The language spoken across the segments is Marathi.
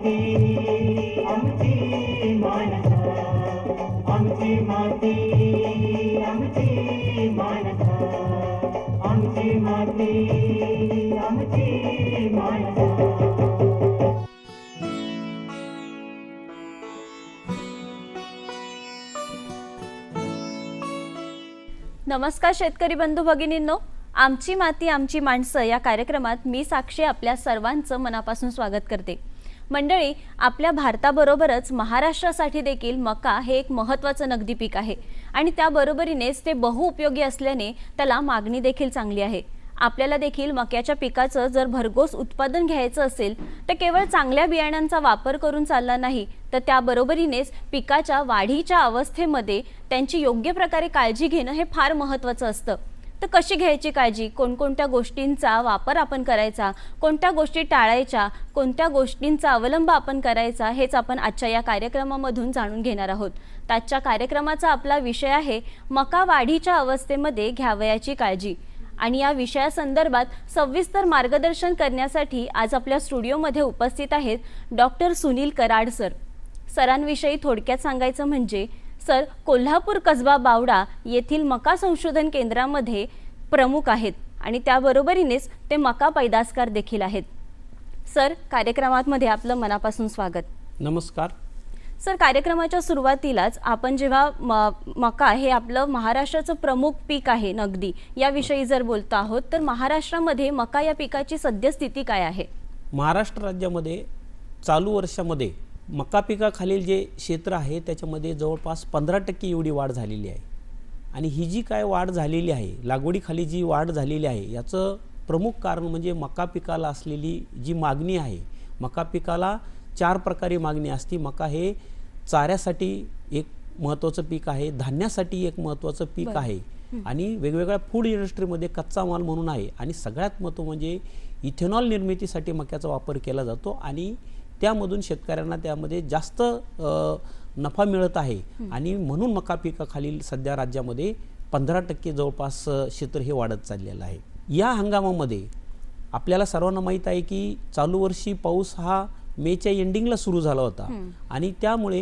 आमची आमची माती आमची आमची माती आमची नमस्कार शेतकरी बंधू भगिनींनो. आमची माती आमची माणसं या कार्यक्रमात मी साक्षी आपल्या सर्वांचं मनापासून स्वागत करते. मंडळी आपल्या भारताबरोबरच महाराष्ट्रासाठी देखील मका हे एक महत्त्वाचं नगदी पीक आहे. आणि त्याबरोबरीनेच ते बहुउपयोगी असल्याने त्याला मागणी देखील चांगली आहे. आपल्याला देखील मक्याच्या पिकाचं जर भरघोस उत्पादन घ्यायचं असेल तर केवळ चांगल्या बियाण्यांचा वापर करून चालला नाही तर त्याबरोबरीनेच पिकाच्या वाढीच्या अवस्थेमध्ये त्यांची योग्य प्रकारे काळजी घेणं हे फार महत्त्वाचं असतं. तर कशी घ्यायची काळजी? कोणकोणत्या गोष्टींचा वापर आपण करायचा? कोणत्या गोष्टी टाळायच्या? कोणत्या गोष्टींचा अवलंब आपण करायचा? हेच आपण आजच्या या कार्यक्रमामधून जाणून घेणार आहोत. आजच्या कार्यक्रमाचा आपला विषय आहे मका वाढीच्या अवस्थेमध्ये घ्यावयाची काळजी. आणि या विषयासंदर्भात सविस्तर मार्गदर्शन करण्यासाठी आज आपल्या स्टुडिओमध्ये उपस्थित आहेत डॉक्टर सुनील कराड सर. सरांविषयी थोडक्यात सांगायचं म्हणजे सर कोल्हापूर कसबा बावडा येथील मका संशोधन केंद्रामध्ये प्रमुख आहेत आणि त्याबरोबरीनेच ते मका पैदासकार देखील आहेत. सर कार्यक्रमामध्ये आपलं मनापासून स्वागत. नमस्कार. सर कार्यक्रमाच्या सुरुवातीलाच आपण जेव्हा म मका हे आपलं महाराष्ट्राचं प्रमुख पीक आहे नगदी याविषयी जर बोलतो आहोत तर महाराष्ट्रामध्ये मका या पिकाची सद्यस्थिती काय आहे? महाराष्ट्र राज्यामध्ये चालू वर्षामध्ये मका पिकाखालील जे क्षेत्र आहे त्याच्यामध्ये जवळपास पंधरा टक्के एवढी वाढ झालेली आहे. आणि ही जी काय वाढ झालेली आहे लागवडीखाली जी वाढ झालेली आहे याचं प्रमुख कारण म्हणजे मका पिकाला असलेली जी मागणी आहे मका पिकाला चार प्रकारे मागणी असते. मका हे चाऱ्यासाठी एक महत्त्वाचं पीक आहे धान्यासाठी एक महत्त्वाचं पीक. आहे आणि वेगवेगळ्या फूड इंडस्ट्रीमध्ये कच्चा माल म्हणून आहे. आणि सगळ्यात महत्त्व म्हणजे इथेनॉल निर्मितीसाठी मक्याचा वापर केला जातो आणि त्यामधून शेतकऱ्यांना त्यामध्ये जास्त नफा मिळत आहे. आणि म्हणून मका पिकाखालील सध्या राज्यामध्ये पंधरा टक्के जवळपास क्षेत्र हे वाढत चाललेलं आहे. या हंगामामध्ये आपल्याला सर्वांना माहीत आहे की चालू वर्षी पाऊस हा मेच्या एंडिंगला सुरू झाला होता. आणि त्यामुळे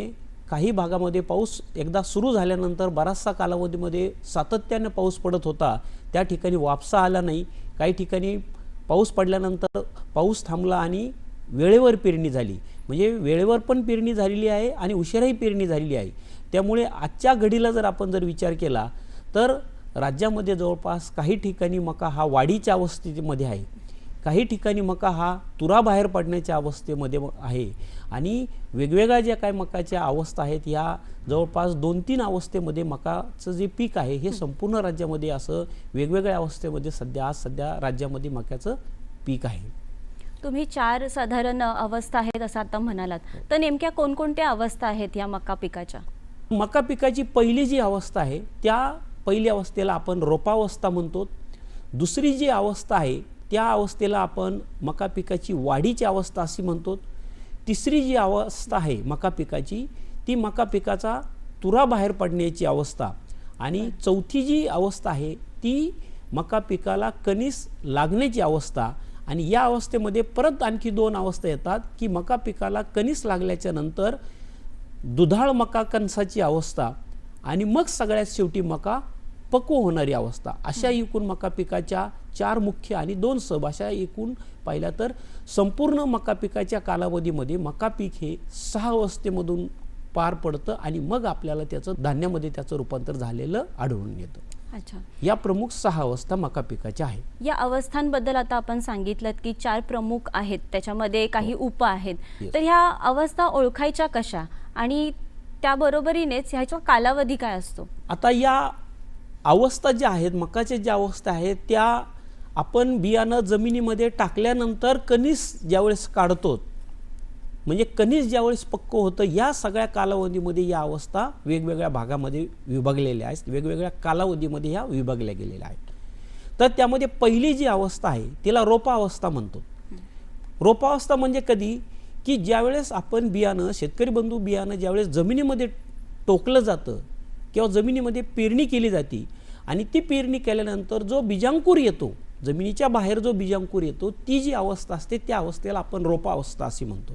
काही भागामध्ये पाऊस एकदा सुरू झाल्यानंतर बराचसा कालावधीमध्ये सातत्याने पाऊस पडत होता. त्या ठिकाणी वापसा आला नाही. काही ठिकाणी पाऊस पडल्यानंतर पाऊस थांबला आणि वेळेवर पेरणी झाली. म्हणजे वेळेवर पण पेरणी झालेली आहे आणि उशिराही पेरणी झालेली आहे. त्यामुळे आजच्या घडीला जर आपण जर विचार केला तर राज्यामध्ये जवळपास काही ठिकाणी मका हा वाढीच्या अवस्थेमध्ये आहे. काही ठिकाणी मका हा तुरा बाहेर पडण्याच्या अवस्थेमध्ये आहे. आणि वेगवेगळ्या ज्या काय मकाच्या अवस्था आहेत या जवळपास दोन तीन अवस्थेमध्ये मकाचं जे पीक आहे हे संपूर्ण राज्यामध्ये असं वेगवेगळ्या अवस्थेमध्ये सध्या आज सध्या राज्यामध्ये मक्याचं पीक आहे. तुम्ही चार साधारण अवस्था आहेत असं आता म्हणालात. तर नेमक्या कोणकोणत्या अवस्था आहेत या मका पिकाच्या? मका पिकाची पहिली जी अवस्था आहे त्या पहिल्या अवस्थेला आपण रोपावस्था म्हणतो. दुसरी जी अवस्था आहे त्या अवस्थेला आपण मका पिकाची वाढीची अवस्था अशी म्हणतो. तिसरी जी अवस्था आहे मका पिकाची ती मका पिकाचा तुरा बाहेर पडण्याची अवस्था. आणि चौथी जी अवस्था आहे ती मका पिकाला कणीस लागण्याची अवस्था. आणि या अवस्थेमध्ये परत आणखी दोन अवस्था येतात की मका पिकाला कणीस लागल्याच्या नंतर दुधाळ मका कणसाची अवस्था आणि मग सगळ्यात शेवटी मका पक्व होणारी अवस्था. अशा एकूण मका पिकाच्या चार मुख्य आणि दोन सब अशा एकूण पाहिल्या तर संपूर्ण मका पिकाच्या कालावधीमध्ये मका पीक हे सहा अवस्थेमधून पार पडतं आणि मग आपल्याला त्याचं धान्यामध्ये त्याचं रूपांतर झालेलं आढळून येतं. या प्रमुख सहा अवस्था मका पिकाच्या आहेत. या अवस्थांबद्दल आता आपण सांगितलं की चार प्रमुख आहेत. त्याच्यामध्ये काही उप आहेत. तर ह्या अवस्था ओळखायच्या कशा? आणि त्याबरोबरीनेच ह्याचा कालावधी काय असतो? आता या अवस्था ज्या आहेत मकाच्या ज्या अवस्था आहेत त्या आपण बियाणं जमिनीमध्ये टाकल्यानंतर कणीस ज्यावेळेस काढतो म्हणजे कनिज ज्यावेळेस पक्क होतं या सगळ्या कालावधीमध्ये या अवस्था वेगवेगळ्या भागामध्ये विभागलेल्या आहेत. वेगवेगळ्या कालावधीमध्ये ह्या विभागल्या गेलेल्या आहेत. तर त्यामध्ये पहिली जी अवस्था आहे तिला रोपावस्था म्हणतो. रोपावस्था म्हणजे कधी? की ज्यावेळेस आपण बियाणं शेतकरी बंधू बियाणं ज्यावेळेस जमिनीमध्ये टोकलं जातं किंवा जमिनीमध्ये पेरणी केली जाते आणि ती पेरणी केल्यानंतर जो बीजांकूर येतो जमिनीच्या बाहेर जो बीजांकूर येतो ती जी अवस्था असते त्या अवस्थेला आपण रोपावस्था अशी म्हणतो.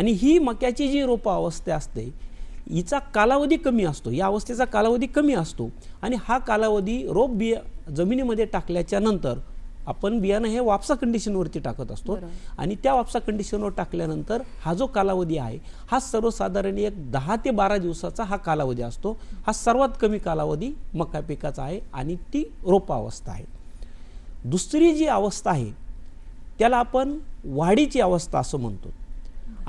आणि ही मक्याची जी रोपा अवस्था असते हिचा कालावधी कमी असतो या अवस्थेचा कालावधी कमी असतो. आणि हा कालावधी रोप बिया जमिनीमध्ये टाकल्याच्या नंतर आपण बियाणं हे वापसा कंडिशनवरती टाकत असतो. आणि त्या वापसा कंडिशनवर टाकल्यानंतर हा जो कालावधी आहे हा सर्वसाधारण एक दहा ते बारा दिवसाचा हा कालावधी असतो. हा सर्वात कमी कालावधी मका पिकाचा आहे आणि ती रोपा अवस्था आहे. दुसरी जी अवस्था आहे त्याला आपण वाढीची अवस्था असं म्हणतो.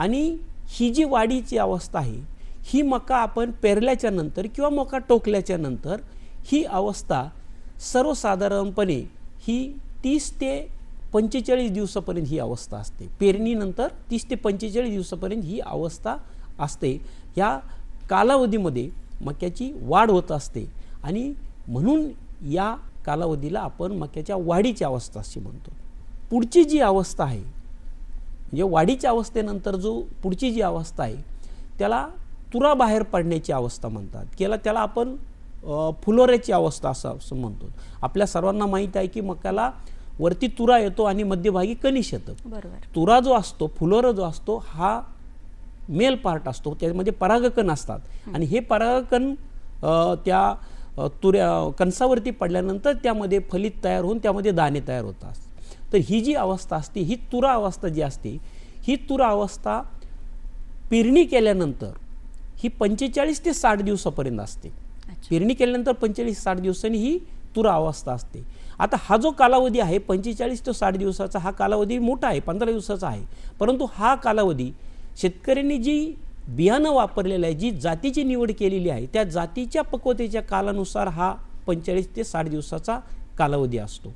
आणि ही जी वाढीची अवस्था आहे ही मका आपण पेरल्याच्या नंतर किंवा मका टोकल्याच्या नंतर ही अवस्था सर्वसाधारणपणे ही तीस ते पंचेचाळीस दिवसापर्यंत ही अवस्था असते. पेरणीनंतर तीस ते पंचेचाळीस दिवसापर्यंत ही अवस्था असते. या कालावधीमध्ये मक्याची वाढ होत असते आणि म्हणून या कालावधीला आपण मक्याच्या वाढीची अवस्था अशी म्हणतो. पुढची जी अवस्था आहे म्हणजे वाढीच्या अवस्थेनंतर जो पुढची जी अवस्था आहे त्याला तुरा बाहेर पडण्याची अवस्था म्हणतात. किंवा त्याला आपण फुलोऱ्याची अवस्था असं असं म्हणतो. आपल्या सर्वांना माहीत आहे की मक्याला वरती तुरा येतो आणि मध्यभागी कनिश येतं. बरोबर. तुरा जो असतो फुलोरा जो असतो हा मेल पार्ट असतो. त्यामध्ये परागकण असतात. आणि हे परागकण त्या तुऱ्या कणसावरती पडल्यानंतर त्यामध्ये फलित तयार होऊन त्यामध्ये दाणे तयार होतात. तर ही जी अवस्था असते ही तुरा अवस्था जी असते ही तुरा अवस्था पेरणी केल्यानंतर ही पंचेचाळीस ते साठ दिवसापर्यंत असते. पेरणी केल्यानंतर पंचेचाळीस साठ दिवसांनी ही तुरा अवस्था असते. आता हा जो कालावधी आहे पंचेचाळीस ते साठ दिवसाचा हा कालावधी मोठा आहे पंधरा दिवसाचा आहे. परंतु हा कालावधी शेतकऱ्यांनी जी बियाणं वापरलेलं आहे जी जातीची निवड केलेली आहे त्या जातीच्या पक्वतेच्या कालानुसार हा पंचेचाळीस ते साठ दिवसाचा कालावधी असतो.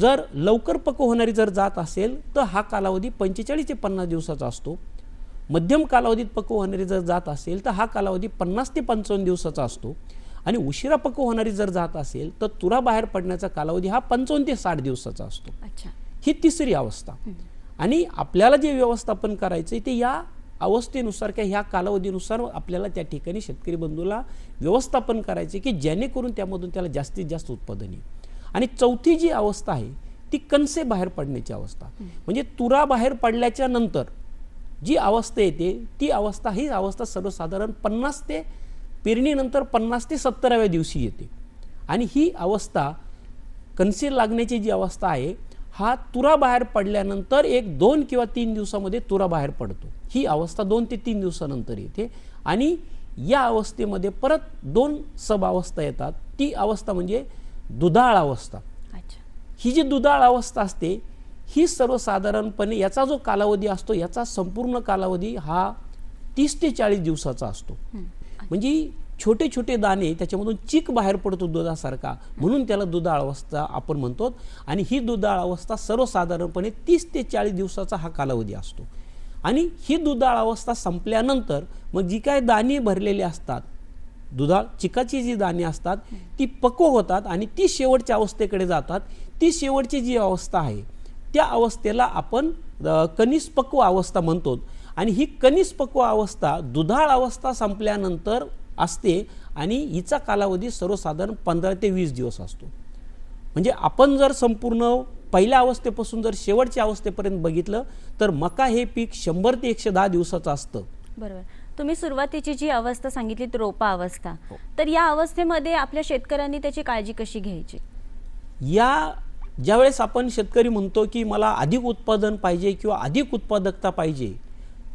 जर लवकर पक्व होणारी जर जात असेल तर हा कालावधी पंचेचाळीस ते पन्नास दिवसाचा असतो. मध्यम कालावधीत पक्व होणारी जर जात असेल तर हा कालावधी पन्नास ते पंचावन्न दिवसाचा असतो. आणि उशिरा पक्व होणारी जर जात असेल तर तुरा बाहेर पडण्याचा कालावधी हा पंचावन्न ते साठ दिवसाचा असतो. अच्छा. ही तिसरी अवस्था. आणि आपल्याला जे व्यवस्थापन करायचं आहे ते या अवस्थेनुसार किंवा ह्या कालावधीनुसार आपल्याला त्या ठिकाणी शेतकरी बंधूला व्यवस्थापन करायचे की जेणेकरून त्यामधून त्याला जास्तीत जास्त उत्पादन येईल. आणि चौथी जी अवस्था आहे ती कणसे बाहेर पडण्याची अवस्था. म्हणजे तुरा बाहेर पडल्याच्या नंतर जी अवस्था येते ती अवस्था ही अवस्था सर्वसाधारण पन्नास ते पेरणीनंतर पन्नास ते सत्तराव्या दिवशी येते. आणि ही अवस्था कणसे लागण्याची जी अवस्था आहे हा तुरा बाहेर पडल्यानंतर एक दोन किंवा तीन दिवसामध्ये तुरा बाहेर पडतो. ही अवस्था दोन ते तीन दिवसानंतर येते आणि या अवस्थेमध्ये परत दोन सब अवस्था येतात. ती अवस्था म्हणजे दुधाळ अवस्था. अच्छा. ही जी दुधाळ अवस्था असते ही सर्वसाधारणपणे याचा जो कालावधी असतो याचा संपूर्ण कालावधी हा तीस ते चाळीस दिवसाचा असतो. म्हणजे छोटे छोटे दाणे त्याच्यामधून चीक बाहेर पडतो दुधासारखा म्हणून त्याला दुधाळ अवस्था आपण म्हणतो. आणि ही दुधाळ अवस्था सर्वसाधारणपणे तीस ते चाळीस दिवसाचा हा कालावधी असतो. आणि ही दुधाळ अवस्था संपल्यानंतर मग जी काय दाणे भरलेली असतात दुधाळ चिकाची जी दाणे असतात ती पक्व होतात आणि ती शेवटच्या अवस्थेकडे जातात. ती शेवटची जी अवस्था आहे त्या अवस्थेला आपण अ, पक्व अवस्था म्हणतो. आणि ही कनिष पक्व अवस्था दुधाळ अवस्था संपल्यानंतर असते आणि हिचा कालावधी सर्वसाधारण पंधरा ते वीस दिवस असतो. म्हणजे आपण जर संपूर्ण पहिल्या अवस्थेपासून जर शेवटच्या अवस्थेपर्यंत बघितलं तर मका हे पीक शंभर ते एकशे दहा दिवसाचं असतं. बरोबर. तुम्ही सुरुवातीची जी अवस्था सांगितली रोपा अवस्था हो. तर या अवस्थेमध्ये आपल्या शेतकऱ्यांनी त्याची काळजी कशी घ्यायची या ज्यावेळेस आपण शेतकरी म्हणतो की मला अधिक उत्पादन पाहिजे किंवा अधिक उत्पादकता पाहिजे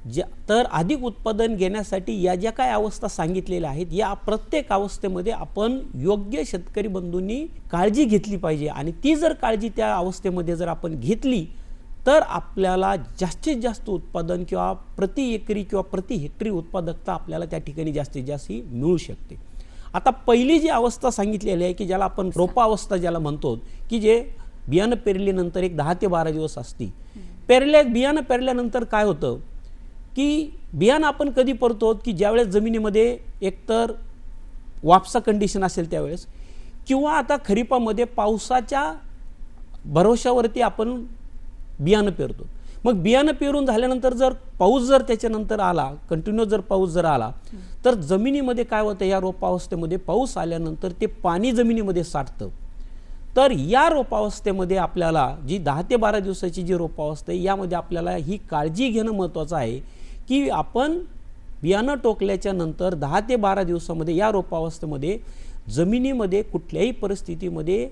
ज्या तर अधिक उत्पादन घेण्यासाठी या ज्या काय अवस्था सांगितलेल्या आहेत या प्रत्येक अवस्थेमध्ये आपण योग्य शेतकरी बंधूंनी काळजी घेतली पाहिजे आणि ती जर काळजी त्या अवस्थेमध्ये जर आपण घेतली तर आपल्याला जास्तीत जास्त उत्पादन किंवा प्रति एकरी किंवा प्रति हेक्टरी उत्पादकता आपल्याला त्या ठिकाणी जास्तीत जास्त ही मिळू शकते. आता पहिली जी अवस्था सांगितलेली आहे की ज्याला आपण रोपावस्था ज्याला म्हणतो की जे बियाणं पेरल्यानंतर एक दहा ते बारा दिवस असती. पेरल्या बियाणं पेरल्यानंतर काय होतं की बियाणं आपण कधी परतो की ज्यावेळेस जमिनीमध्ये एकतर वापसा कंडिशन असेल त्यावेळेस किंवा आता खरीपामध्ये पावसाच्या भरोशावरती आपण बियाणं पेरतो. मग बियाणं पेरून झाल्यानंतर जर पाऊस जर त्याच्यानंतर आला कंटिन्यू जर पाऊस जर आला तर जमिनीमध्ये काय होतं? या रोपावस्थेमध्ये पाऊस आल्यानंतर ते पाणी जमिनीमध्ये साठतं. तर या रोपावस्थेमध्ये आपल्याला जी दहा ते बारा दिवसाची जी रोपावस्था आहे यामध्ये आपल्याला ही काळजी घेणं महत्त्वाचं आहे की आपण बियाणं टोकल्याच्या नंतर दहा ते बारा दिवसामध्ये या रोपावस्थेमध्ये जमिनीमध्ये कुठल्याही परिस्थितीमध्ये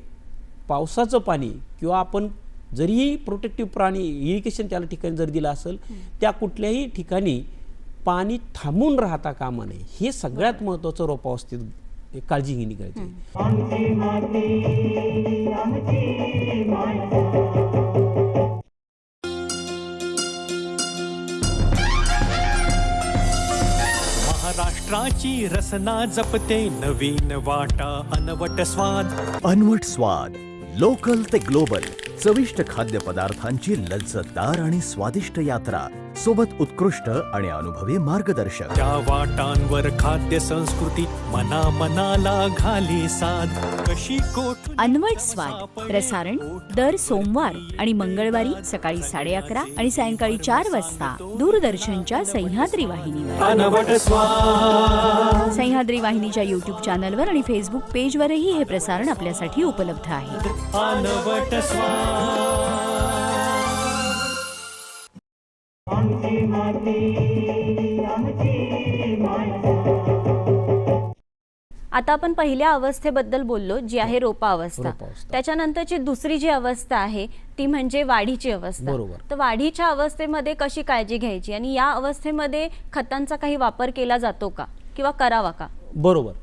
पावसाचं पाणी किंवा आपण जरीही प्रोटेक्टिव्ह प्राणी इरिगेशन त्याला ठिकाणी जर दिलं असेल त्या कुठल्याही ठिकाणी पाणी थांबून राहता कामा नये. हे सगळ्यात महत्त्वाचं रोपावस्थेत काळजी घेणे गरजेचं माणसं महाराष्ट्राची रसना जपते नवीन वाटा अनवट स्वाद. अनवट स्वाद लोकल ते ग्लोबल चविष्ट खाद्यपदार्थांची लज्जतदार आणि स्वादिष्ट यात्रा. सोबत उत्कृष्ट आणि अनुभवी मार्गदर्शक. त्या वाटांवर खाद्य संस्कृती मना मनाला घाली साध कशी कोठ अनवट स्वाद. प्रसारण दर सोमवार आणि मंगळवारी सकाळी साडे अकरा आणि सायंकाळी चार वाजता. दूरदर्शनच्या सह्याद्री वाहिनीवर. अनवट स्वाद. सह्याद्री वाहिनीच्या युट्यूब चॅनलवर आणि फेसबुक पेजवरही हे प्रसारण आपल्यासाठी उपलब्ध आहे. अनवट स्वाद. आता आपण पहिल्या अवस्थेबद्दल बोललो जी आहे रोपा अवस्था. त्याच्यानंतरची दुसरी जी अवस्था आहे ती म्हणजे वाढीची अवस्था. बरोबर. तर वाढीच्या अवस्थेमध्ये कशी काळजी घ्यायची? आणि या अवस्थेमध्ये खतांचा काही वापर केला जातो का? किंवा करावा का? बरोबर.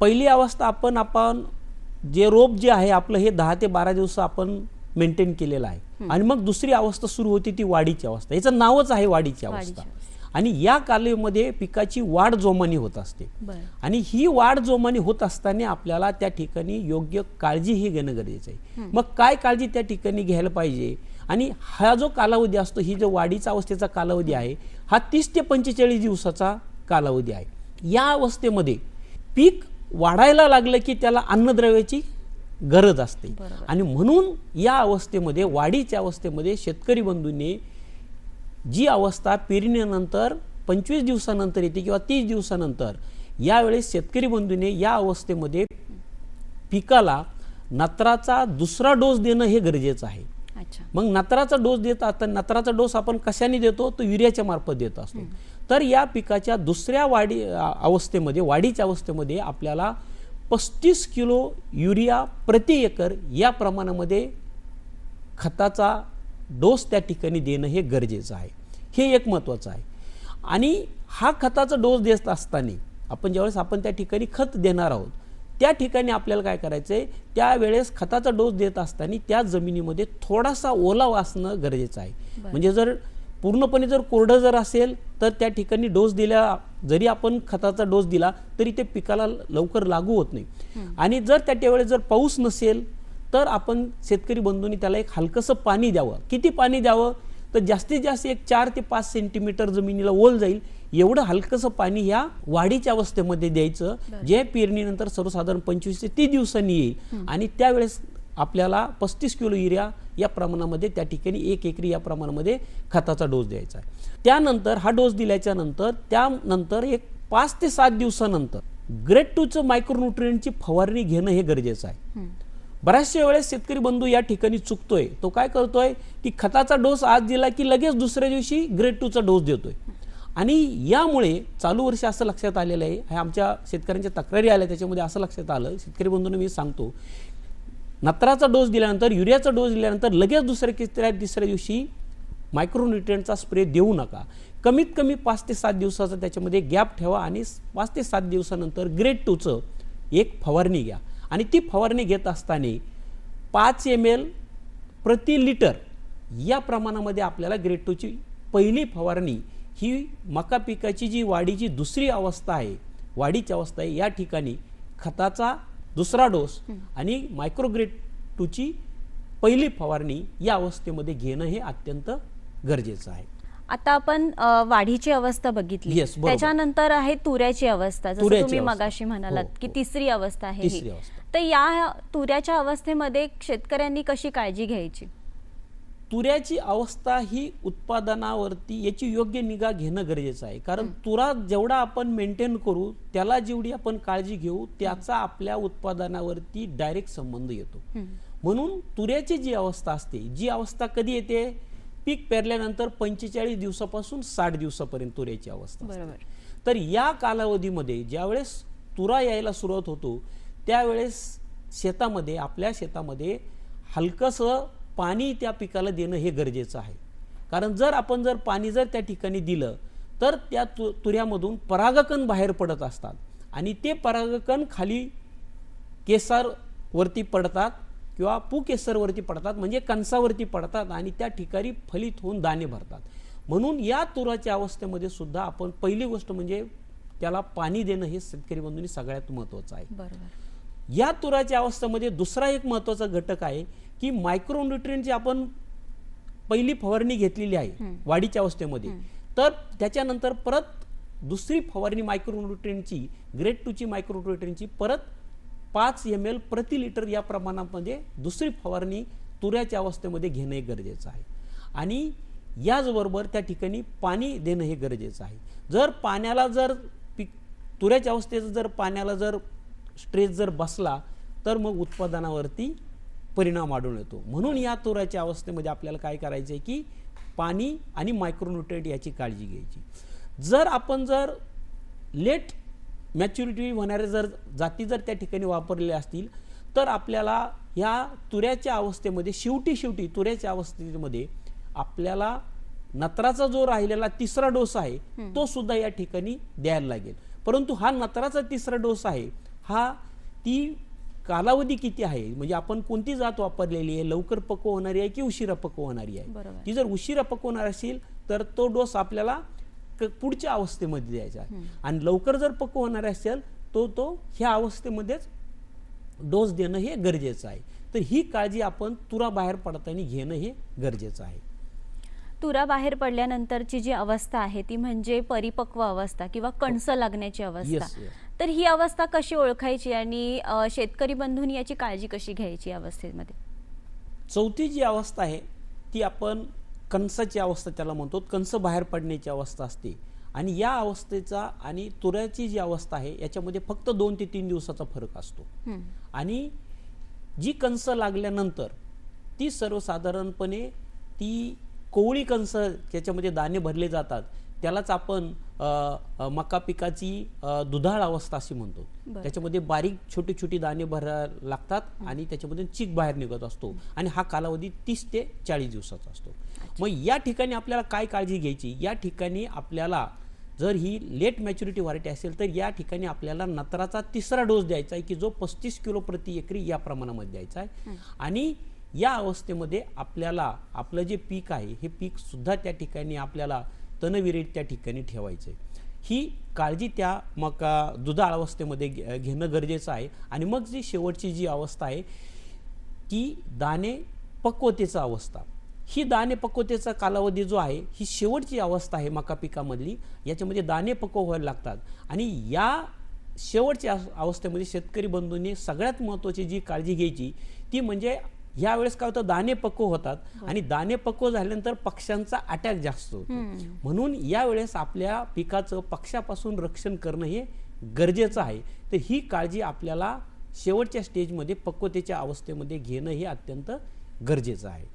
पहिली अवस्था आपण आपण जे रोप जे आहे आपलं हे दहा ते बारा दिवस आपण मेंटेन केलेलं आहे. आणि मग दुसरी अवस्था सुरू होती ती वाढीची अवस्था. याचं नावच आहे वाढीची अवस्था. आणि या कालावधीमध्ये पिकाची वाढ जोमाने होत असते. आणि ही वाढ जोमाने होत असताना आपल्याला त्या ठिकाणी योग्य काळजी ही घेणं गरजेचं आहे. मग काय काळजी त्या ठिकाणी घ्यायला पाहिजे? आणि हा जो कालावधी असतो ही जो वाढीचा अवस्थेचा कालावधी आहे हा तीस ते पंचेचाळीस दिवसाचा कालावधी आहे. या अवस्थेमध्ये पीक वाढायला लागलं की त्याला अन्नद्रव्याची गरज असते. आणि म्हणून या अवस्थेमध्ये वाढीच्या अवस्थेमध्ये शेतकरी बंधूंनी जी अवस्था पेरणीनंतर पंचवीस दिवसानंतर येते किंवा तीस दिवसानंतर यावेळेस शेतकरी बंधूने या अवस्थेमध्ये पिकाला नत्राचा दुसरा डोस देणं हे गरजेचं आहे. मग नत्राचा डोस देत असताना नत्राचा डोस आपण कशाने देतो? तो युरियाच्या मार्फत देत असतो. तर या पिकाच्या दुसऱ्या वाढी अवस्थेमध्ये वाढीच्या अवस्थेमध्ये आपल्याला पस्तीस किलो युरिया प्रति एकर या प्रमाणामध्ये खताचा डोस त्या ठिकाणी देणं हे गरजेचं आहे. हे एक महत्त्वाचं आहे. आणि हा खताचा डोस देत असताना आपण ज्यावेळेस आपण त्या ठिकाणी खत देणार आहोत त्या ठिकाणी आपल्याला काय करायचं आहे त्यावेळेस खताचा डोस देत असताना त्या जमिनीमध्ये थोडासा ओलावा असणं गरजेचं आहे. म्हणजे जर पूर्णपणे जर कोरडं जर असेल तर त्या ठिकाणी डोस दिल्या जरी आपण खताचा डोस दिला तरी ते पिकाला लवकर लागू होत नाही. आणि जर त्या त्यावेळेस जर पाऊस नसेल तर आपण शेतकरी बंधूंनी त्याला एक हलकंसं पाणी द्यावं. किती पाणी द्यावं? तर जास्तीत जास्त एक चार ते पाच सेंटीमीटर जमिनीला ओल जाईल. एवढं हलकंसं पाणी ह्या वाढीच्या अवस्थेमध्ये द्यायचं जे पेरणीनंतर सर्वसाधारण पंचवीस ते तीस दिवसांनी येईल. आणि त्यावेळेस आपल्याला पस्तीस किलो युरिया या प्रमाणामध्ये त्या ठिकाणी एक एकरी या प्रमाणामध्ये खताचा डोस द्यायचा आहे. त्यानंतर हा डोस दिल्याच्या नंतर त्यानंतर एक पाच ते सात दिवसानंतर ग्रेड टूचं मायक्रोन्युट्रियनची फवारणी घेणं हे गरजेचं आहे. बऱ्याचशा वेळेस शेतकरी बंधू या ठिकाणी चुकतोय. तो काय करतोय की खताचा डोस आज दिला की लगेच दुसऱ्या दिवशी ग्रेड टूचा डोस देतोय. आणि यामुळे चालू वर्षी असं लक्षात आलेलं आहे. आमच्या शेतकऱ्यांच्या तक्रारी आल्या त्याच्यामध्ये असं लक्षात आलं. शेतकरी बंधूंना मी सांगतो नत्राचा डोस दिल्यानंतर युरियाचा डोस दिल्यानंतर लगेच दुसऱ्या तिसऱ्या तिसऱ्या दिवशी मायक्रोन्युट्रियनचा स्प्रे देऊ नका. कमीत कमी पाच ते सात दिवसाचा त्याच्यामध्ये गॅप ठेवा आणि पाच ते सात दिवसानंतर ग्रेड टूचं एक फवारणी घ्या. आणि ती फवारणी घेत असताना पाच एम एल प्रति लिटर या प्रमाणामध्ये आपल्याला ग्रेड टूची पहिली फवारणी ही मका पिकाची जी वाढीची दुसरी अवस्था आहे वाढीची अवस्था आहे या ठिकाणी खताचा दुसरा डोस आणि मायक्रोग्रेड टूची पहिली फवारणी या अवस्थेमध्ये घेणं हे अत्यंत गरजेचं आहे आता आपण वाढीची अवस्था बघितली Yes. त्याच्यानंतर आहे तुऱ्याची अवस्था जसं तुम्ही. मगाशी म्हणालात हो, की हो. तिसरी अवस्था आहे. तर या तुऱ्याच्या अवस्थेमध्ये शेतकऱ्यांनी कशी काळजी घ्यायची तुऱ्याची अवस्था ही उत्पादनावरती याची योग्य निगा घेणं गरजेचं आहे. कारण तुरा जेवढा आपण मेंटेन करू त्याला जेवढी आपण काळजी घेऊ त्याचा आपल्या उत्पादनावरती डायरेक्ट संबंध येतो. म्हणून तुऱ्याची जी अवस्था असते जी अवस्था कधी येते? पीक पेरल्यानंतर पंचेचाळीस दिवसापासून साठ दिवसापर्यंत तुऱ्याची अवस्था असते. तर या कालावधीमध्ये ज्यावेळेस तुरा यायला सुरुवात होतो त्यावेळेस शेतामध्ये आपल्या शेतामध्ये हलकंसं पाणी त्या पिकाला देणं हे गरजेचं आहे. कारण जर आपण जर पाणी जर त्या ठिकाणी दिलं तर त्या तु तुऱ्यामधून परागकण बाहेर पडत असतात. आणि ते परागकण खाली केसारवरती पडतात किंवा पुकेसरवरती पडतात म्हणजे कणसावरती पडतात आणि त्या ठिकाणी फलित होऊन दाणे भरतात. म्हणून या तुराच्या अवस्थेमध्ये सुद्धा आपण पहिली गोष्ट म्हणजे त्याला पाणी देणं हे शेतकरी बंधूंनी सगळ्यात महत्त्वाचं आहे. बरोबर. या तुराच्या अवस्थेमध्ये दुसरा एक महत्त्वाचा घटक आहे की मायक्रोन्युट्रियनची आपण पहिली फवारणी घेतलेली आहे वाढीच्या अवस्थेमध्ये तर त्याच्यानंतर परत दुसरी फवारणी मायक्रोन्युट्रियनची ग्रेड टूची मायक्रोन्युट्रियनची परत पाच एम एल प्रति लिटर या प्रमाणामध्ये दुसरी फवारणी तुऱ्याच्या अवस्थेमध्ये घेणं हे गरजेचं आहे. आणि याचबरोबर त्या ठिकाणी पाणी देणं हे गरजेचं आहे. जर पाण्याला जर पीक तुऱ्याच्या अवस्थेचं जर पाण्याला जर स्ट्रेस जर बसला तर मग उत्पादनावरती परिणाम आढळून येतो. म्हणून या तुराच्या अवस्थेमध्ये आपल्याला काय करायचं आहे की पाणी आणि मायक्रोन्युट्रिएंट याची काळजी घ्यायची. जर आपण जर लेट मॅच्युरिटी होणाऱ्या जर जाती जर त्या ठिकाणी वापरलेल्या असतील तर आपल्याला ह्या तुऱ्याच्या अवस्थेमध्ये शेवटी शेवटी तुऱ्याच्या अवस्थेमध्ये आपल्याला नत्राचा जो राहिलेला तिसरा डोस आहे तो सुद्धा या ठिकाणी द्यायला लागेल. परंतु हा नत्राचा तिसरा डोस आहे हा ती कालावधी किती आहे? म्हणजे आपण कोणती जात वापरलेली आहे? लवकर पक्व होणारी आहे की उशिरा पक्व होणारी आहे. ती जर उशिरा पकवणार असेल तर तो डोस आपल्याला पुढच्या अवस्थेमध्ये द्यायचा आहे. आणि लवकर जर पक्व होणार असेल तो तो ह्या अवस्थेमध्येच डोस देणं हे गरजेचं आहे. तर ही काळजी आपण तुरा बाहेर पडताना घेणं हे गरजेचं आहे. तुरा बाहेर पडल्यानंतरची जी अवस्था आहे ती म्हणजे परिपक्व अवस्था किंवा कणस लागण्याची अवस्था. तर ही अवस्था कशी ओळखायची आणि शेतकरी बंधूंनी याची काळजी कशी घ्यायची या अवस्थेमध्ये? चौथी जी अवस्था आहे ती आपण कणसाची अवस्था त्याला म्हणतो. कणस बाहेर पडण्याची अवस्था असते. आणि या अवस्थेचा आणि तुऱ्याची जी अवस्था आहे याच्यामध्ये फक्त दोन ते तीन दिवसाचा फरक असतो. आणि जी कणस लागल्यानंतर ती सर्वसाधारणपणे ती कोवळी कणस ज्याच्यामध्ये दाणे भरले जातात त्यालाच आपण मका पिकाची दुधाळ अवस्था अशी म्हणतो. त्याच्यामध्ये बारीक छोटी छोटी दाणे भरायला लागतात आणि त्याच्यामधून चीक बाहेर निघत असतो आणि हा कालावधी तीस ते चाळीस दिवसाचा असतो. मग या ठिकाणी आपल्याला काय काळजी घ्यायची? या ठिकाणी आपल्याला जर ही लेट मॅच्युरिटी व्हरायटी असेल तर या ठिकाणी आपल्याला नत्राचा तिसरा डोस द्यायचा आहे की जो पस्तीस किलो प्रति एकरी या प्रमाणामध्ये द्यायचा आहे. आणि या अवस्थेमध्ये आपल्याला आपलं जे पीक आहे हे पीक सुद्धा त्या ठिकाणी आपल्याला तणविरहित त्या ठिकाणी ठेवायचं आहे ही काळजी त्या मका दुधाळ अवस्थेमध्ये घे- घेणं गरजेचं आहे. आणि मग जी शेवटची जी अवस्था आहे ती दाणे पक्वतेचा अवस्था. ही दाणे पक्वतेचा कालावधी जो आहे ही शेवटची अवस्था आहे मका पिकामधली. याच्यामध्ये दाणे पक्व व्हायला लागतात. आणि या शेवटच्या अवस्थेमध्ये शेतकरी बंधूंनी सगळ्यात महत्त्वाची जी काळजी घ्यायची ती म्हणजे ह्या वेळेस काय होतं दाणे पक्व होतात आणि दाणे पक्व झाल्यानंतर पक्ष्यांचा अटॅक जास्त होतो. म्हणून यावेळेस आपल्या पिकाचं पक्षापासून रक्षण करणं हे गरजेचं आहे. तर ही काळजी आपल्याला शेवटच्या स्टेजमध्ये पक्वतेच्या अवस्थेमध्ये घेणं हे अत्यंत गरजेचं आहे.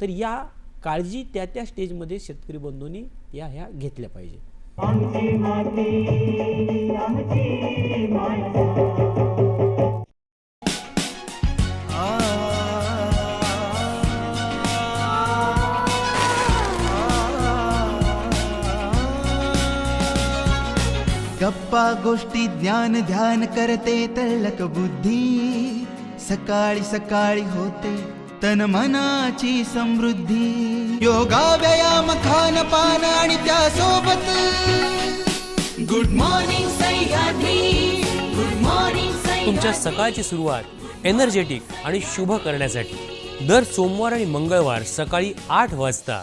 तर या काळजी त्या त्या स्टेजमध्ये शेतकरी बंधूंनी या ह्या घेतल्या पाहिजे गप्पा गोष्टी ज्ञान ध्यान करते तळक बुद्धी. सकाळी सकाळी होते तन मनाची समृद्धी. योगा व्यायाम खान पान आणि त्यासोबत. Good morning Sahyadri. Good morning तुमच्या सकाळची सुरुवात एनर्जेटिक आणि शुभ करण्यासाठी. दर सोमवार आणि मंगळवार सकाळी आठ वाजता.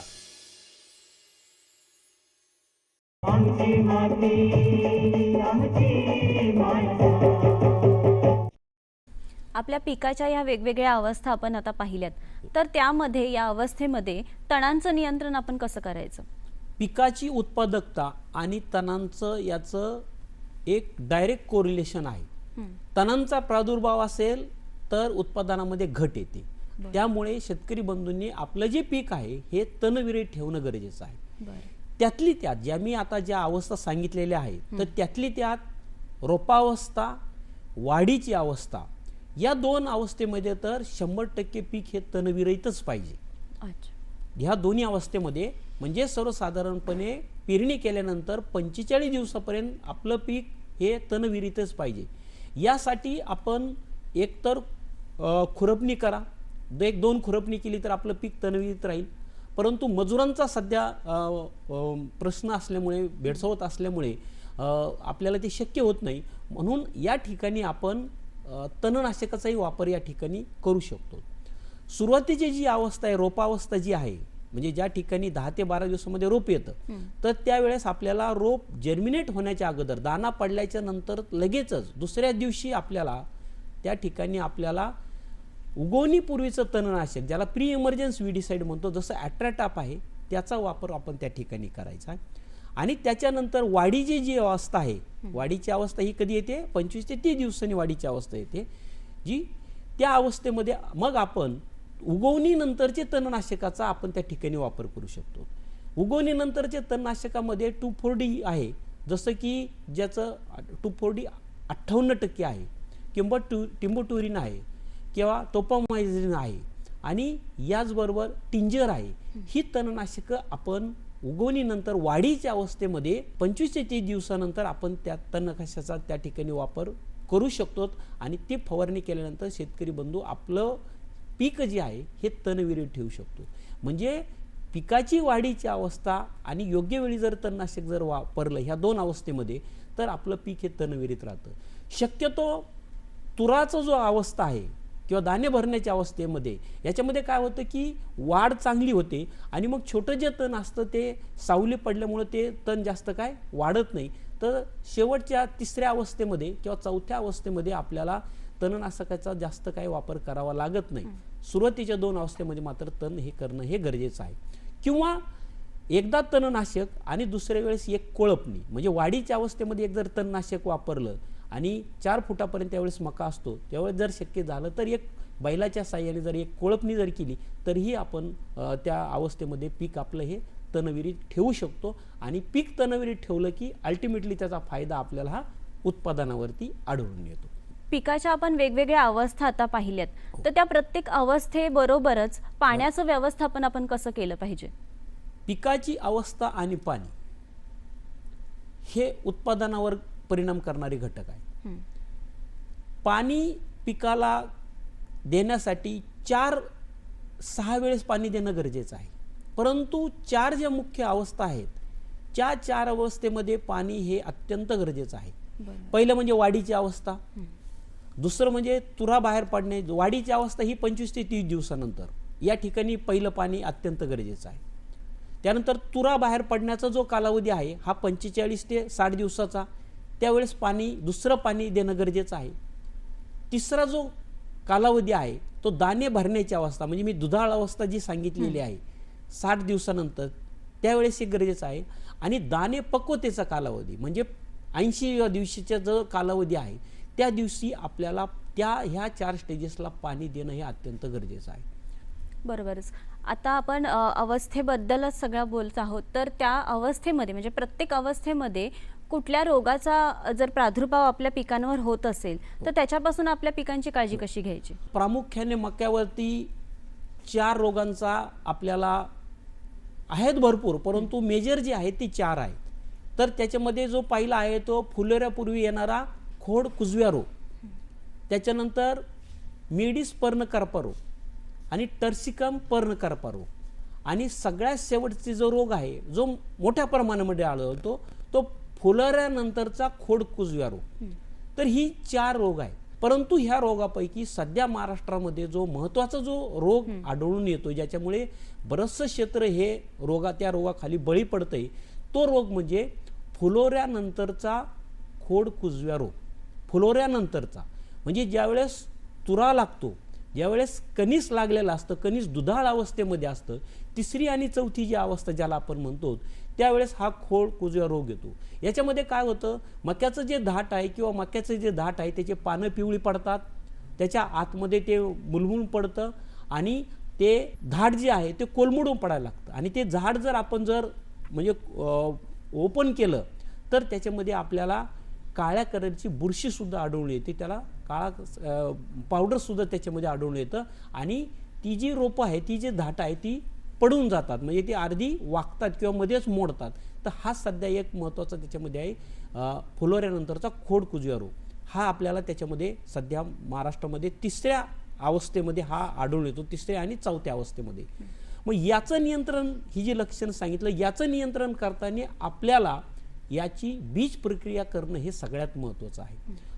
आपल्या पिकाच्या या वेगवेगळ्या अवस्था आपण आता पाहिल्यात. तर त्यामध्ये या अवस्थेमध्ये तणांचं नियंत्रण आपण कसं करायचं? पिकाची उत्पादकता आणि तणांचं याचं एक डायरेक्ट कोरिलेशन आहे. तणांचा प्रादुर्भाव असेल तर उत्पादनामध्ये घट येते. त्यामुळे शेतकरी बंधूंनी आपलं जे पीक आहे हे तणविरहित ठेवणं गरजेचं आहे. त्यातली त्यात ज्या मी आता ज्या अवस्था सांगितलेल्या आहेत तर त्यातली त्यात रोपावस्था वाढीची अवस्था या दोन अवस्थेमध्ये तर शंभर टक्के पीक हे तणविरहितच पाहिजे. अच्छा. ह्या दोन्ही अवस्थेमध्ये म्हणजे सर्वसाधारणपणे पेरणी केल्यानंतर पंचेचाळीस दिवसापर्यंत आपलं पीक हे तणविरहितच पाहिजे. यासाठी आपण एकतर खुरपणी करा. एक दोन खुरपणी केली तर आपलं पीक तणविरहित राहील. परंतु मजुरांचा सध्या प्रश्न असल्यामुळे भेडसावत असल्यामुळे आपल्याला ते शक्य होत नाही. म्हणून या ठिकाणी आपण तणनाशकाचाही वापर या ठिकाणी करू शकतो. सुरुवातीची जी अवस्था आहे रोपावस्था जी आहे म्हणजे ज्या ठिकाणी दहा ते बारा दिवसामध्ये रोप येतं तर त्यावेळेस आपल्याला रोप जर्मिनेट होण्याच्या अगोदर दाना पडल्याच्या नंतर लगेचच दुसऱ्या दिवशी आपल्याला त्या ठिकाणी आपल्याला उगवणीपूर्वीचं तणनाशक ज्याला प्री इमर्जन्स विडिसाईड म्हणतो जसं ॲट्रॅटाप आहे त्याचा वापर आपण त्या ठिकाणी करायचा. आणि त्याच्यानंतर वाढीची जी अवस्था आहे वाढीची अवस्था ही कधी येते? पंचवीस ते तीस दिवसांनी वाढीची अवस्था येते जी त्या अवस्थेमध्ये मग आपण उगवणीनंतरचे तणनाशकाचा आपण त्या ठिकाणी वापर करू शकतो. उगवणीनंतरचे तणनाशकामध्ये टू फोर डी आहे जसं की ज्याचं टू फोर डी अठ्ठावन्न टक्के आहे किंवा टू टिंबोटुरिन आहे. किंवा टोपामायझिन आहे आणि याचबरोबर टिंजर आहे. ही तणनाशकं आपण उगवणीनंतर वाढीच्या अवस्थेमध्ये पंचवीस ते तीस दिवसानंतर आपण त्या तणनाशकाचा त्या ठिकाणी वापर करू शकतो आणि ती फवारणी केल्यानंतर शेतकरी बंधू आपलं पीक जे आहे हे तणविरहित ठेवू शकतो. म्हणजे पिकाची वाढीची अवस्था आणि योग्य वेळी जर तणनाशक जर वापरलं ह्या दोन अवस्थेमध्ये तर आपलं पीक हे तणविरहित राहतं. शक्यतो तुराचा जो अवस्था आहे किंवा दाणे भरण्याच्या अवस्थेमध्ये. याच्यामध्ये काय होतं की वाढ चांगली होते आणि मग छोटं जे तण असतं ते सावली पडल्यामुळं ते तण जास्त काय वाढत नाही. तर शेवटच्या तिसऱ्या अवस्थेमध्ये किंवा चौथ्या अवस्थेमध्ये आपल्याला तणनाशकाचा जास्त काय वापर करावा लागत नाही. सुरुवातीच्या दोन अवस्थेमध्ये मात्र तण हे करणं हे गरजेचं आहे. किंवा एकदा तणनाशक आणि दुसऱ्या वेळेस एक कोळपणी म्हणजे वाढीच्या अवस्थेमध्ये एक जर तणनाशक वापरलं आणि चार फुटापर्यंत त्यावेळेस मका असतो. त्यावेळेस जर शक्य झालं तर एक बैलाच्या साह्याने जर एक कोळपणी जर केली तरीही आपण त्या अवस्थेमध्ये पीक आपलं हे तणविरीत ठेवू शकतो. आणि पीक तणविरीत ठेवलं की अल्टिमेटली त्याचा फायदा आपल्याला हा उत्पादनावरती आढळून येतो. पिकाच्या आपण वेगवेगळ्या अवस्था आता पाहिल्यात. तर त्या प्रत्येक अवस्थेबरोबरच पाण्याचं व्यवस्थापन आपण कसं केलं पाहिजे? पिकाची अवस्था आणि पाणी हे उत्पादनावर परिणाम करणारे घटक आहे. पाणी पिकाला देण्यासाठी चार सहा वेळेस पाणी देणं गरजेचं आहे. परंतु चार ज्या मुख्य अवस्था आहेत त्या चार अवस्थेमध्ये पाणी हे अत्यंत गरजेचं आहे. पहिलं म्हणजे वाढीची अवस्था. दुसरं म्हणजे तुरा बाहेर पडणे. वाढीची अवस्था ही पंचवीस ते तीस दिवसानंतर. या ठिकाणी पहिलं पाणी अत्यंत गरजेचं आहे. त्यानंतर तुरा बाहेर पडण्याचा जो कालावधी आहे हा पंचेचाळीस ते साठ दिवसाचा. त्यावेळेस पाणी दुसरं पाणी देणं गरजेचं आहे. तिसरा जो कालावधी आहे तो दाणे भरण्याची अवस्था म्हणजे मी दुधाळ अवस्था जी सांगितलेली आहे साठ दिवसानंतर त्यावेळेस हे गरजेचं आहे. आणि दाणे पक्वतेचा कालावधी म्हणजे ऐंशी दिवशीचा जो कालावधी आहे त्या दिवशी आपल्याला त्या ह्या चार स्टेजेसला पाणी देणं हे अत्यंत गरजेचं आहे. बरोबरच. आता आपण अवस्थेबद्दलच सगळं बोलत आहोत. तर त्या अवस्थेमध्ये म्हणजे प्रत्येक अवस्थेमध्ये कुठल्या रोगाचा जर प्रादुर्भाव आपल्या पिकांवर होत असेल तर त्याच्यापासून आपल्या पिकांची काळजी कशी घ्यायची? प्रामुख्याने मक्यावरती चार रोगांचा आपल्याला आहेत भरपूर परंतु मेजर जे आहेत ती चार आहेत. तर त्याच्यामध्ये जो पहिला आहे तो फुलोऱ्यापूर्वी येणारा खोड कुजव्या रोग. त्याच्यानंतर मिडीस पर्णकर्पा रोग आणि टर्सिकम पर्णकर्पा रोग. आणि सगळ्यात शेवटचा जो रोग आहे जो मोठ्या प्रमाणामध्ये आढळतो तो फुलोऱ्यानंतरचा खोड कुजव्या रोग. तर ही चार रोग आहेत. परंतु ह्या रोगापैकी सध्या महाराष्ट्रामध्ये जो महत्त्वाचा जो रोग आढळून येतो ज्याच्यामुळे बरंचसं क्षेत्र हे रोगा त्या रोगाखाली बळी पडतंय तो रोग म्हणजे फुलोऱ्यानंतरचा खोड कुजव्या रोग. फुलोऱ्यानंतरचा. म्हणजे ज्यावेळेस तुरा लागतो ज्यावेळेस कणीस लागलेलं असतं कणीस दुधाळ अवस्थेमध्ये असतं तिसरी आणि चौथी जी अवस्था ज्याला आपण म्हणतो त्यावेळेस हा खोड कुजव्या रोग येतो. याच्यामध्ये काय होतं मक्याचं जे धाट आहे किंवा मक्याचं जे धाट आहे त्याचे पानं पिवळी पडतात त्याच्या आतमध्ये ते मुलमुल पडतं आणि ते झाड जे आहे ते कोलमुडून पडायला लागतं. आणि ते झाड जर आपण जर म्हणजे ओपन केलं तर त्याच्यामध्ये आपल्याला काळ्या कलरची बुरशीसुद्धा आढळून येते त्याला काळा पावडरसुद्धा त्याच्यामध्ये आढळून येतं. आणि ती जी रोपं आहे ती जी धाट आहे ती पडून जातात. म्हणजे ती अर्धी वागतात किंवा मध्येच मोडतात. तर हा सध्या एक महत्त्वाचा त्याच्यामध्ये आहे फुलोऱ्यानंतरचा खोड कुजव्या रोग. हा आपल्याला त्याच्यामध्ये सध्या महाराष्ट्रामध्ये तिसऱ्या अवस्थेमध्ये हा आढळून येतो तिसऱ्या आणि चौथ्या अवस्थेमध्ये. मग याचं नियंत्रण ही जी लक्षणं सांगितलं याचं नियंत्रण करताना आपल्याला याची बीज प्रक्रिया करणं हे सगळ्यात महत्त्वाचं आहे.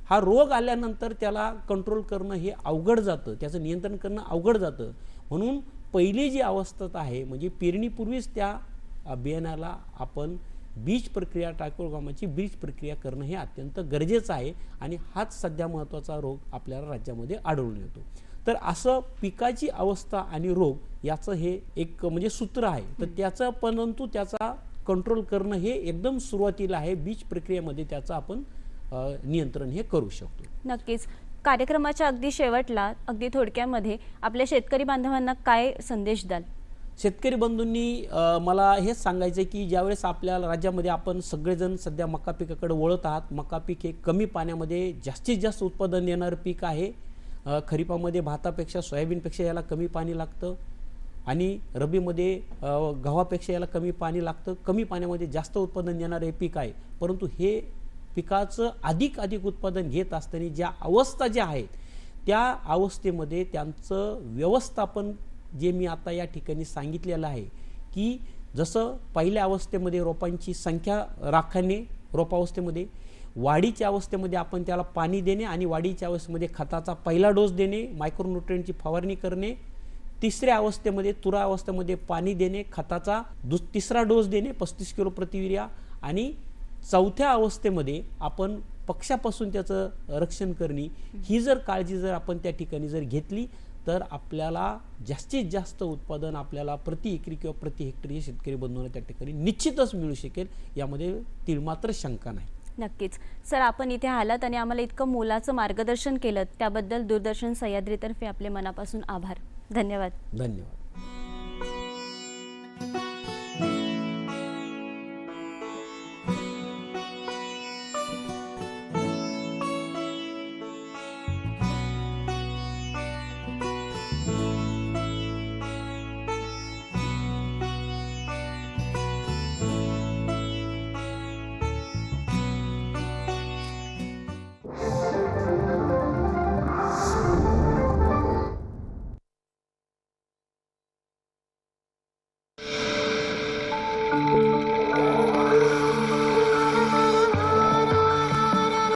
हा रोग आल्यानंतर त्याला कंट्रोल करणं हे अवघड जातं. त्याचं नियंत्रण करणं अवघड जातं. म्हणून पहिली जी अवस्था आहे म्हणजे पेरणीपूर्वीच त्या बियाण्याला आपण बीज प्रक्रिया टायकोग्रामाची बीज प्रक्रिया करणं हे अत्यंत गरजेचं आहे आणि हाच सध्या महत्त्वाचा रोग आपल्याला राज्यामध्ये आढळून येतो. तर असं पिकाची अवस्था आणि रोग याचं हे एक म्हणजे सूत्र आहे. तर त्याचं परंतु त्याचा कंट्रोल करणं हे एकदम सुरुवातीला आहे. बीज प्रक्रियेमध्ये त्याचं आपण नियंत्रण हे करू शकतो. नक्कीच. कार्यक्रमाच्या अगदी शेवटला अगदी थोडक्यामध्ये आपल्या शेतकरी बांधवांना काय संदेश द्याल? शेतकरी बंधूंनी मला हेच सांगायचं आहे की ज्यावेळेस आपल्या राज्यामध्ये आपण सगळेजण सध्या मका पिकाकडे वळत आहात मका पीक हे कमी पाण्यामध्ये जास्तीत जास्त उत्पादन देणारं पीक आहे. खरीपामध्ये भातापेक्षा सोयाबीनपेक्षा याला कमी पाणी लागतं आणि रब्बीमध्ये गव्हापेक्षा याला कमी पाणी लागतं. कमी पाण्यामध्ये जास्त उत्पादन देणारं हे पीक आहे. परंतु हे पिकाचं अधिक अधिक उत्पादन घेत असताना ज्या अवस्था ज्या आहेत त्या अवस्थेमध्ये त्यांचं व्यवस्थापन जे मी आता या ठिकाणी सांगितलेलं आहे की जसं पहिल्या अवस्थेमध्ये रोपांची संख्या राखणे रोपावस्थेमध्ये वाढीच्या अवस्थेमध्ये आपण त्याला पाणी देणे आणि वाढीच्या अवस्थेमध्ये खताचा पहिला डोस देणे मायक्रोन्युट्रियनची फवारणी करणे तिसऱ्या अवस्थेमध्ये तुरा अवस्थेमध्ये पाणी देणे खताचा दुस तिसरा डोस देणे पस्तीस किलो प्रतिविर्या आणि चौथ्या अवस्थेमध्ये आपण पक्षापासून त्याचं रक्षण करणे ही जर काळजी जर आपण त्या ठिकाणी जर घेतली तर आपल्याला जास्तीत जास्त उत्पादन आपल्याला प्रति एकरी किंवा प्रति हेक्टरी शेतकरी बंधूंना त्या ठिकाणी निश्चितच मिळू शकेल. यामध्ये तिळमात्र शंका नाही. नक्कीच. सर आपण इथे आलात आणि आम्हाला इतकं मोलाचं मार्गदर्शन केलं त्याबद्दल दूरदर्शन सह्याद्रीतर्फे आपले मनापासून आभार. धन्यवाद. धन्यवाद.